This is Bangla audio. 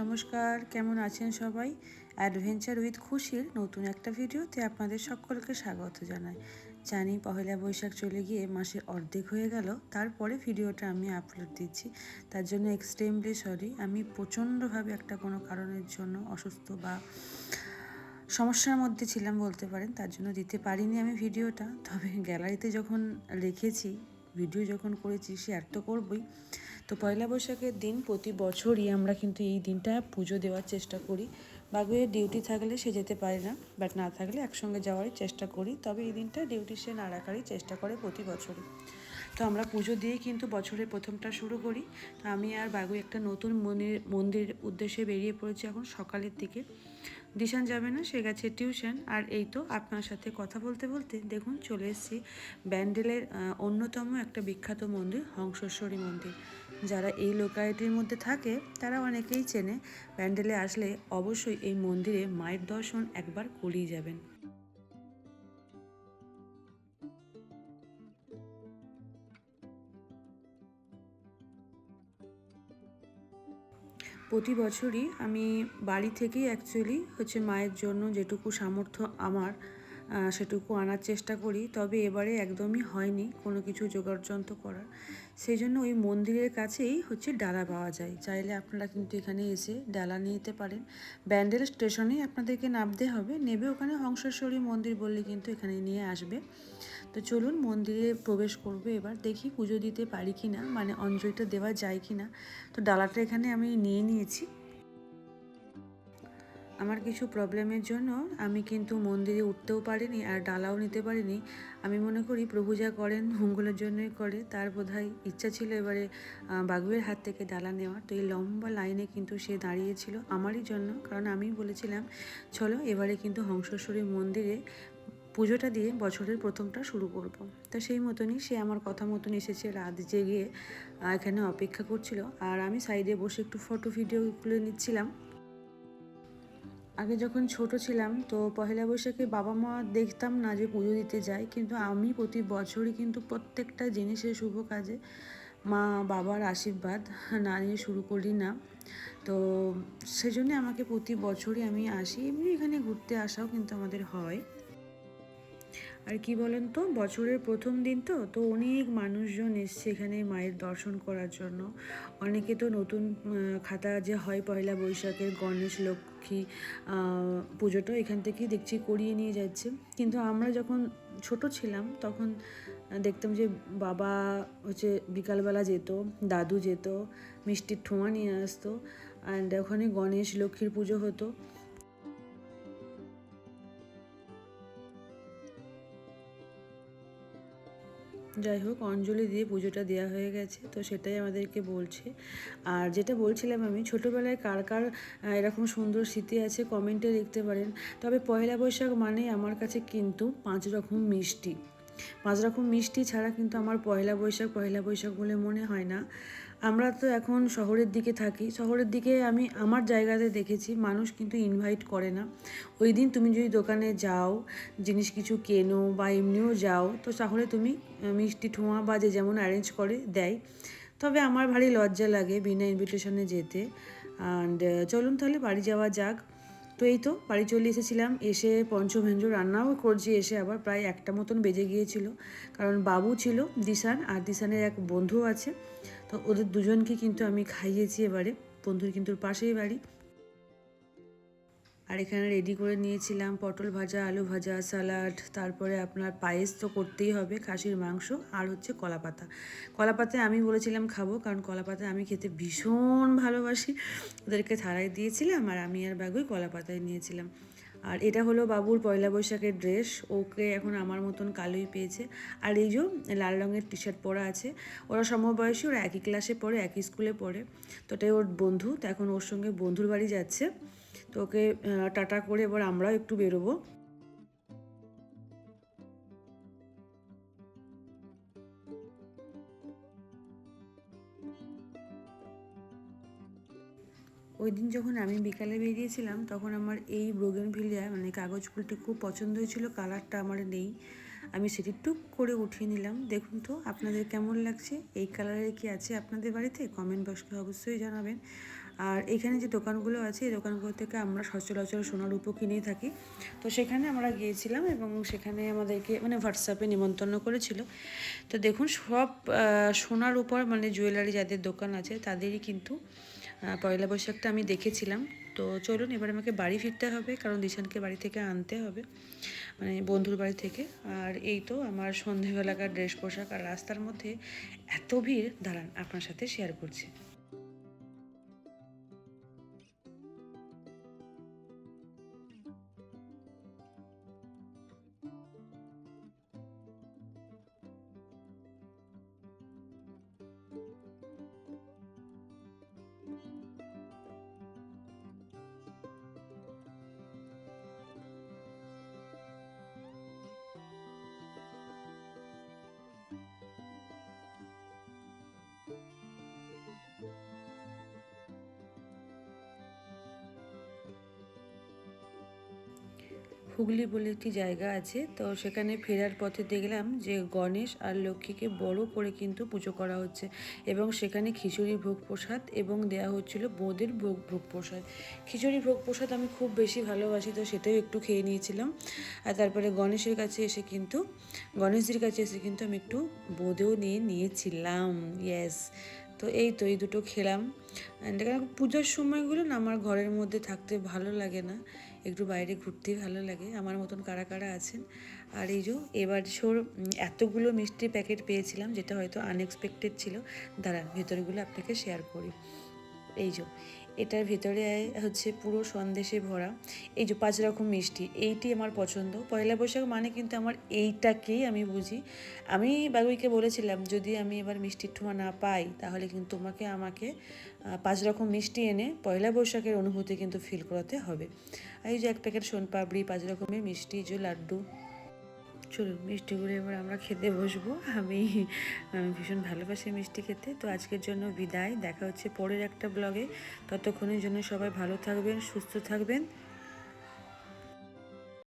নমস্কার, কেমন আছেন সবাই? অ্যাডভেঞ্চার উইথ খুশির নতুন একটা ভিডিওতে আপনাদের সকলকে স্বাগত জানাই। জানি পহেলা বৈশাখ চলে গিয়ে মাসের অর্ধেক হয়ে গেল, তারপরে ভিডিওটা আমি আপলোড দিচ্ছি। তার জন্য এক্সট্রিমলি সরি আমি প্রচণ্ডভাবে একটা কোনো কারণের জন্য অসুস্থ বা সমস্যার মধ্যে ছিলাম বলতে পারেন, তার জন্য দিতে পারিনি আমি ভিডিওটা। তবে গ্যালারিতে যখন রেখেছি ভিডিও যখন করেছি শেয়ার তো করবই। তো পয়লা বৈশাখের দিন প্রতি বছরই আমরা কিন্তু এই দিনটা পুজো দেওয়ার চেষ্টা করি। বাগুয়ের ডিউটি থাকলে সে যেতে পারে না, বাট না থাকলে একসঙ্গে যাওয়ারই চেষ্টা করি। তবে এই দিনটা ডিউটি সে না রাখারই চেষ্টা করে প্রতি বছরই। তো আমরা পুজো দিয়েই কিন্তু বছরের প্রথমটা শুরু করি। তো আমি আর বাগু একটা নতুন মন্দির মন্দির উদ্দেশ্যে বেরিয়ে পড়েছি এখন সকালের দিকে। দিশান যাবে না, সে গেছে টিউশন। আর এই তো আপনার সাথে কথা বলতে বলতে দেখুন চলে এসেছি ব্যান্ডেলের অন্যতম একটা বিখ্যাত মন্দির, হংসেশ্বরী মন্দির। যারা এই লোকালিটির মধ্যে থাকে, তারা অনেকেই চেনে। প্যান্ডেলে আসলে অবশ্যই এই মন্দিরে মায়ের দর্শন একবার করেই যাবেন। প্রতি বছরই আমি বাড়ি থেকেই অ্যাকচুয়ালি হচ্ছে মায়ের জন্য যেটুকু সামর্থ্য আমার সেটুকু আনার চেষ্টা করি, তবে এবারে একদমই হয়নি কোনো কিছু যোগাড়যন্ত্র করার। সেই জন্য ওই মন্দিরের কাছেই হচ্ছে ডালা পাওয়া যায়। চাইলে আপনারা কিন্তু এখানে এসে ডালা নিয়ে নিতে পারেন। ব্যান্ডেল স্টেশনেই আপনাদেরকে নামতে হবে। নেবে ওখানে হংসেশ্বরী মন্দির বললে কিন্তু এখানে নিয়ে আসবে। তো চলুন মন্দিরে প্রবেশ করব এবার, দেখি পুজো দিতে পারি কি না মানে অঞ্জলিটা দেওয়া যায় কি না তো ডালাটা এখানে আমি নিয়ে নিয়েছি। আমার কিছু প্রবলেমের জন্য আমি কিন্তু মন্দিরে উঠতেও পারিনি আর ডালাও নিতে পারিনি। আমি মনে করি প্রভু যা করেন, মঙ্গলের জন্যই করে। তার বোধহয় ইচ্ছা ছিল এবারে বাগুয়ের হাত থেকে ডালা নেওয়ার। তো এই লম্বা লাইনে কিন্তু সে দাঁড়িয়েছিল আমারই জন্য। কারণ আমি বলেছিলাম, চলো এবারে কিন্তু হংসেশ্বরী মন্দিরে পুজোটা দিয়ে বছরের প্রথমটা শুরু করব। তো সেই মতনই সে আমার কথা মতন এসেছে, রাত জেগে এখানে অপেক্ষা করছিল। আর আমি সাইডে বসে একটু ফটো ভিডিও তুলে নিচ্ছিলাম। আগে যখন ছোট ছিলাম, তো পহেলা বৈশাখে বাবা মা দেখতাম না যে পুজো দিতে যায় কিন্তু আমি প্রতি বছরই কিন্তু প্রত্যেকটা জিনিসের শুভ কাজে মা বাবার আশীর্বাদ না নিয়ে শুরু করি না। তো সেজন্য আমাকে প্রতি বছরই আমি আসি, এমনি এখানে ঘুরতে আসাও কিন্তু আমাদের হয়। আর কি বলেন তো? বছরের প্রথম দিন তো তো অনেক মানুষজন এসছে এখানে মায়ের দর্শন করার জন্য। অনেকে তো নতুন খাতা যে হয় পয়লা বৈশাখের গণেশ, লক্ষ্মী পুজোটা এখান থেকেই দেখছি করিয়ে নিয়ে যাচ্ছে। কিন্তু আমরা যখন ছোট ছিলাম, তখন দেখতাম যে বাবা হচ্ছে বিকালবেলা যেত, দাদু যেত, মিষ্টির ঠোঁয়া নিয়ে আসতো অ্যান্ড ওখানে গণেশ, লক্ষ্মীর পুজো হতো। যাই হোক, অঞ্জলি দিয়ে পুজোটা দেওয়া হয়ে গেছে, তো সেটাই আমাদেরকে বলছে। আর যেটা বলছিলাম আমি, ছোটোবেলায় কার কার এরকম সুন্দর স্মৃতি আছে কমেন্টে লিখতে পারেন। তবে পয়লা বৈশাখ মানে আমার কাছে কিন্তু পাঁচ রকম মিষ্টি। পাঁচ রকম মিষ্টি ছাড়া কিন্তু আমার পয়লা বৈশাখ পয়লা বৈশাখ বলে মনে হয় না। আমরা তো এখন শহরের দিকে থাকি। শহরের দিকে আমি আমার জায়গাতে দেখেছি, মানুষ কিন্তু ইনভাইট করে না। ওই দিন তুমি যদি দোকানে যাও, জিনিস কিছু কেনো বা এমনিও যাও, তো তাহলে তুমি মিষ্টি ঠোঁয়া বা যে যেমন অ্যারেঞ্জ করে, দেয়। তবে আমার ভারী লজ্জা লাগে বিনা ইনভিটেশনে যেতে। অ্যান্ড চলুন তাহলে বাড়ি যাওয়া যাক। তো এই তো, বাড়ি চলে এসেছিলাম। এসে পঞ্চভেঞ্জ রান্নাও করছি, এসে আবার প্রায় একটা মতন বেজে গিয়েছিল। কারণ বাবু ছিল দিশান, আর দিশানের এক বন্ধু আছে। তো ওদের দুজনকে কিন্তু আমি খাইয়েছি এবারে। বন্ধুর কিন্তু পাশেই বাড়ি। আর এখানে রেডি করে নিয়েছিলাম পটল ভাজা, আলু ভাজা স্যালাড তারপরে আপনার পায়েস তো করতেই হবে, খাসির মাংস আর হচ্ছে কলাপাতা। কলাপাতায় আমি বলেছিলাম খাব, কারণ কলাপাতা আমি খেতে ভীষণ ভালোবাসি। ওদেরকে থাড়াই দিয়েছিলাম আর আমি আর বাগুই কলাপাতায় নিয়েছিলাম। আর এটা হলো বাবুর পয়লা বৈশাখের ড্রেস ওকে এখন আমার মতন কালোই পেয়েছে। আর এই যে লাল রঙের টি শার্ট পরা আছে, ওরা সমবয়সী, ওরা একই ক্লাসে পড়ে, একই স্কুলে পড়ে। তো এটাই ওর বন্ধু, তো এখন ওর সঙ্গে বন্ধুর বাড়ি যাচ্ছে। তো ওকে টাটা করে এবার আমরাও একটু বেরোবো। ওই দিন যখন আমি বিকালে বেরিয়েছিলাম, তখন আমার এই ব্রোগেন ভিলিয়া মানে কাগজ ফুলটি খুব পছন্দ হয়েছিল, কালারটা আমার নেই। আমি সেটি টুক করে উঠিয়ে নিলাম। দেখুন তো, আপনাদের কেমন লাগছে? এই কালারের কি আছে আপনাদের বাড়িতে? কমেন্ট বক্সে অবশ্যই জানাবেন। আর এখানে যে দোকানগুলো আছে, এই দোকানগুলো থেকে আমরা সচরাচর সোনার উপো কিনেই থাকি। তো সেখানে আমরা গিয়েছিলাম এবং সেখানে আমাদেরকে মানে হোয়াটসঅ্যাপে নিমন্ত্রণ করেছিল। তো দেখুন, সব সোনার উপর মানে জুয়েলারি যাদের দোকান আছে, তাদেরই কিন্তু পয়লা বৈশাখটা আমি দেখেছিলাম। তো চলুন, এবার আমাকে বাড়ি ফিরতে হবে, কারণ দিশানকে বাড়ি থেকে আনতে হবে মানে বন্ধুর বাড়ি থেকে। আর এই তো আমার সন্ধেবেলাকার ড্রেস পোশাক আর রাস্তার মধ্যে এত ভিড়। দাঁড়ান, আপনার সাথে শেয়ার করছি। thank you হুগলি বলে একটি জায়গা আছে। তো সেখানে ফেরার পথে দেখলাম যে গণেশ আর লক্ষ্মীকে বড় করে কিন্তু পুজো করা হচ্ছে এবং সেখানে খিচুড়ি ভোগ প্রসাদ এবং দেওয়া হচ্ছিল বোঁদের ভোগ ভোগ প্রসাদ খিচুড়ি ভোগ প্রসাদ আমি খুব বেশি ভালোবাসি, তো সেটাও একটু খেয়ে নিয়েছিলাম। আর তারপরে গণেশের কাছে এসে কিন্তু, গণেশজির কাছে এসে কিন্তু আমি একটু বোঁদেও নিয়ে নিয়েছিলাম। ইয়েস তো এই তো এই দুটো খেলাম। অ্যান্ড পুজোর সময়গুলো না আমার ঘরের মধ্যে থাকতে ভালো লাগে না। একটু বাইরে ঘুরতে ভালো লাগে। আমার মতন কারা কারা আছেন? আর এই যে এবার সোর এতগুলো মিষ্টি প্যাকেট পেয়েছিলাম, যেটা হয়তো আনএক্সপেক্টেড ছিল। দাঁড়ান, ভেতরগুলো আপনাকে শেয়ার করি। এই যে এটার ভেতরে হচ্ছে পুরো সন্দেশে ভরা। এই যে পাঁচ রকম মিষ্টি, এইটি আমার পছন্দ। পয়লা বৈশাখ মানে কিন্তু আমার এইটাকেই আমি বুঝি। আমি বাবুইকে বলেছিলাম, যদি আমি এবার মিষ্টির ঠোঁয়া না পাই, তাহলে কিন্তু তোমাকে আমাকে পাঁচ রকম মিষ্টি এনে পয়লা বৈশাখের অনুভূতি কিন্তু ফিল করাতে হবে। এই যে এক প্যাকেট সোনপাপড়ি, পাঁচ রকমের মিষ্টি যে লাড্ডু। চলুন মিষ্টিগুলো এবার আমরা খেতে বসবো। আমি ভীষণ ভালোবাসি মিষ্টি খেতে। তো আজকের জন্য বিদায়। দেখা হচ্ছে পরের একটা ব্লগে ততক্ষণের জন্য সবাই ভালো থাকবেন, সুস্থ থাকবেন।